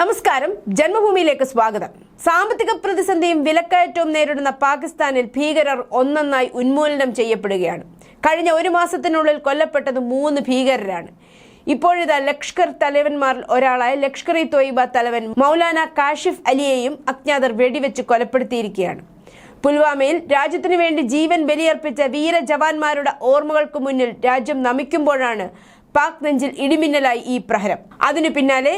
നമസ്കാരം. ജന്മഭൂമിയിലേക്ക് സ്വാഗതം. സാമ്പത്തിക പ്രതിസന്ധിയും വിലക്കയറ്റവും നേരിടുന്ന പാകിസ്ഥാനിൽ ഭീകരർ ഒന്നൊന്നായി ഉന്മൂലനം ചെയ്യപ്പെടുകയാണ്. കഴിഞ്ഞ ഒരു മാസത്തിനുള്ളിൽ കൊല്ലപ്പെട്ടത് മൂന്ന് ഭീകരരാണ്. ഇപ്പോഴിതാ ലഷ്കർ തലവന്മാരിൽ ഒരാളായ ലഷ്കർ ഇ തോയിബ തലവൻ മൗലാന കാഷിഫ് അലിയെയും അജ്ഞാതർ വെടിവെച്ച് കൊലപ്പെടുത്തിയിരിക്കുകയാണ്. പുൽവാമയിൽ രാജ്യത്തിനു വേണ്ടി ജീവൻ ബലിയർപ്പിച്ച വീര ജവാന്മാരുടെ ഓർമ്മകൾക്ക് മുന്നിൽ രാജ്യം നമിക്കുമ്പോഴാണ് പാക് നെഞ്ചിൽ ഇടിമിന്നലായി ഈ പ്രഹരം. അതിനു പിന്നാലെ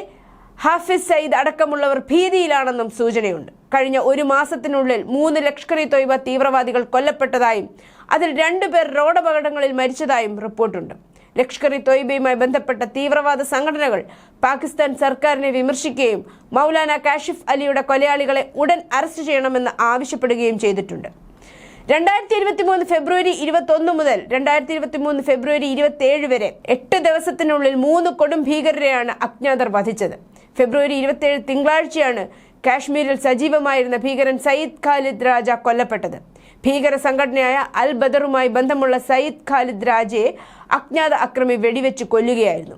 ഹാഫിസ് സയ്യിദ് അടക്കമുള്ളവർ ഭീതിയിലാണെന്നും സൂചനയുണ്ട്. കഴിഞ്ഞ ഒരു മാസത്തിനുള്ളിൽ മൂന്ന് ലഷ്കർ ഇ തൊയ്ബ തീവ്രവാദികൾ കൊല്ലപ്പെട്ടതായും അതിൽ രണ്ടുപേർ റോഡപകടങ്ങളിൽ മരിച്ചതായും റിപ്പോർട്ടുണ്ട്. ലഷ്കർ ഇ തൊയ്ബയുമായി ബന്ധപ്പെട്ട തീവ്രവാദ സംഘടനകൾ പാകിസ്ഥാൻ സർക്കാരിനെ വിമർശിക്കുകയും മൗലാന കാഷിഫ് അലിയുടെ കൊലയാളികളെ ഉടൻ അറസ്റ്റ് ചെയ്യണമെന്ന് ആവശ്യപ്പെടുകയും ചെയ്തിട്ടുണ്ട്. രണ്ടായിരത്തി ഇരുപത്തി മൂന്ന് ഫെബ്രുവരി ഇരുപത്തി ഒന്ന് മുതൽ രണ്ടായിരത്തി ഇരുപത്തി മൂന്ന് ഫെബ്രുവരി ഇരുപത്തി ഏഴ് വരെ എട്ട് ദിവസത്തിനുള്ളിൽ മൂന്ന് കൊടും ഭീകരരെയാണ് അജ്ഞാതർ വധിച്ചത്. ഫെബ്രുവരി ഇരുപത്തിയേഴ് തിങ്കളാഴ്ചയാണ് കാശ്മീരിൽ സജീവമായിരുന്ന ഭീകരൻ സയ്യിദ് ഖാലിദ് രാജ കൊല്ലപ്പെട്ടത്. ഭീകര സംഘടനയായ അൽ ബദറുമായി ബന്ധമുള്ള സയ്യിദ് ഖാലിദ് രാജയെ അജ്ഞാത അക്രമി വെടിവെച്ച് കൊല്ലുകയായിരുന്നു.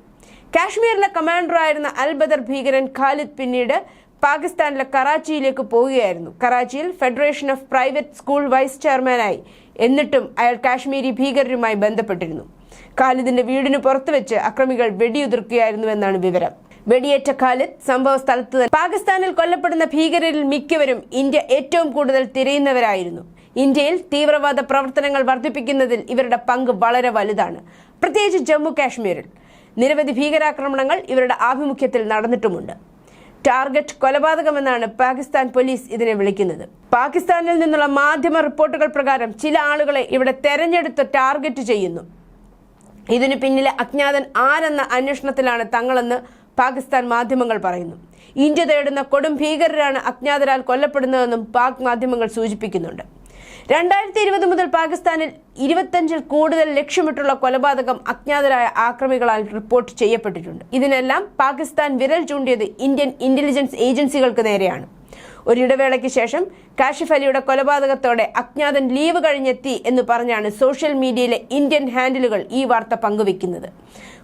കാശ്മീരിലെ കമാൻഡറായിരുന്ന അൽ ബദർ ഭീകരൻ ഖാലിദ് പിന്നീട് പാകിസ്ഥാനിലെ കറാച്ചിയിലേക്ക് പോവുകയായിരുന്നു. കറാച്ചിയിൽ federation of private school vice ചെയർമാനായി. എന്നിട്ടും അയാൾ കാശ്മീരി ഭീകരരുമായി ബന്ധപ്പെട്ടിരുന്നു. ഖാലിദിന്റെ വീടിന് പുറത്തു വെച്ച് അക്രമികൾ വെടിയുതിർക്കുകയായിരുന്നുവെന്നാണ് വിവരം. വെടിയേറ്റ ഖാലിദ് സംഭവ സ്ഥലത്ത് പാകിസ്ഥാനിൽ കൊല്ലപ്പെടുന്ന ഭീകരരിൽ മിക്കവരും ഇന്ത്യ ഏറ്റവും കൂടുതൽ തിരയുന്നവരായിരുന്നു. ഇന്ത്യയിൽ തീവ്രവാദ പ്രവർത്തനങ്ങൾ വർദ്ധിപ്പിക്കുന്നതിൽ ഇവരുടെ പങ്ക് വളരെ വലുതാണ്. പ്രത്യേകിച്ച് ജമ്മു കാശ്മീരിൽ. നിരവധി ഭീകരാക്രമണങ്ങൾ ഇവരുടെ ആഭിമുഖ്യത്തിൽ നടന്നിട്ടുമുണ്ട്. ടാർഗറ്റ് കൊലപാതകമെന്നാണ് പാകിസ്ഥാൻ പോലീസ് ഇതിനെ വിളിക്കുന്നത്. പാകിസ്ഥാനിൽ നിന്നുള്ള മാധ്യമ റിപ്പോർട്ടുകൾ പ്രകാരം ചില ആളുകളെ ഇവിടെ തെരഞ്ഞെടുത്ത് ടാർഗറ്റ് ചെയ്യുന്നു. ഇതിനു പിന്നിലെ അജ്ഞാതൻ ആരെന്ന അന്വേഷണത്തിലാണ് തങ്ങളെന്ന് പാകിസ്ഥാൻ മാധ്യമങ്ങൾ പറയുന്നു. ഇന്ത്യ തേടുന്ന കൊടും ഭീകരരാണ് അജ്ഞാതരാൽ കൊല്ലപ്പെടുന്നതെന്നും പാക് മാധ്യമങ്ങൾ സൂചിപ്പിക്കുന്നുണ്ട്. രണ്ടായിരത്തി ഇരുപത് മുതൽ പാകിസ്ഥാനിൽ ഇരുപത്തഞ്ചിൽ കൂടുതൽ ലക്ഷ്യമിട്ടുള്ള കൊലപാതകം അജ്ഞാതരായ ആക്രമികളാൽ റിപ്പോർട്ട് ചെയ്യപ്പെട്ടിട്ടുണ്ട്. ഇതിനെല്ലാം പാകിസ്ഥാൻ വിരൽ ചൂണ്ടിയത് ഇന്ത്യൻ ഇന്റലിജൻസ് ഏജൻസികൾക്ക് നേരെയാണ്. ഒരിടവേളയ്ക്ക് ശേഷം കാഷിഫ് അലിയുടെ കൊലപാതകത്തോടെ അജ്ഞാതൻ ലീവ് കഴിഞ്ഞെത്തി എന്ന് പറഞ്ഞാണ് സോഷ്യൽ മീഡിയയിലെ ഇന്ത്യൻ ഹാൻഡിലുകൾ ഈ വാർത്ത പങ്കുവെക്കുന്നത്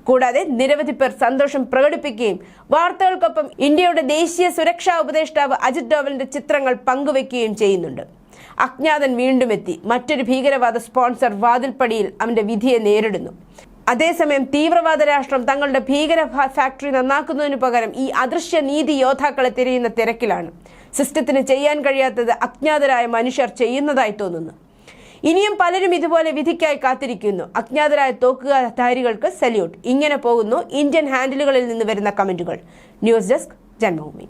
കൂടാതെ നിരവധി പേർ സന്തോഷം പ്രകടിപ്പിക്കുകയും വാർത്തകൾക്കൊപ്പം ഇന്ത്യയുടെ ദേശീയ സുരക്ഷാ ഉപദേഷ്ടാവ് അജിത് ഡോവലിന്റെ ചിത്രങ്ങൾ പങ്കുവെക്കുകയും ചെയ്യുന്നുണ്ട്. അജ്ഞാതൻ വീണ്ടും എത്തി. മറ്റൊരു ഭീകരവാദ സ്പോൺസർ വാതിൽപ്പടിയിൽ അവന്റെ വിധിയെ നേരിടുന്നു. അതേസമയം തീവ്രവാദ രാഷ്ട്രം തങ്ങളുടെ ഭീകര ഫാക്ടറി നന്നാക്കുന്നതിനു പകരം ഈ അദൃശ്യ നീതി യോദ്ധാക്കളെ തിരയുന്ന തിരക്കിലാണ്. സിസ്റ്റത്തിന് ചെയ്യാൻ കഴിയാത്തത് അജ്ഞാതരായ മനുഷ്യർ ചെയ്യുന്നതായി തോന്നുന്നു. ഇനിയും പലരും ഇതുപോലെ വിധിക്കായി കാത്തിരിക്കുന്നു. അജ്ഞാതരായ തോക്കുകാരികൾക്ക് സല്യൂട്ട്. ഇങ്ങനെ പോകുന്നു ഇന്ത്യൻ ഹാൻഡിലുകളിൽ നിന്ന് വരുന്ന കമന്റുകൾ. News desk Janmabhumi.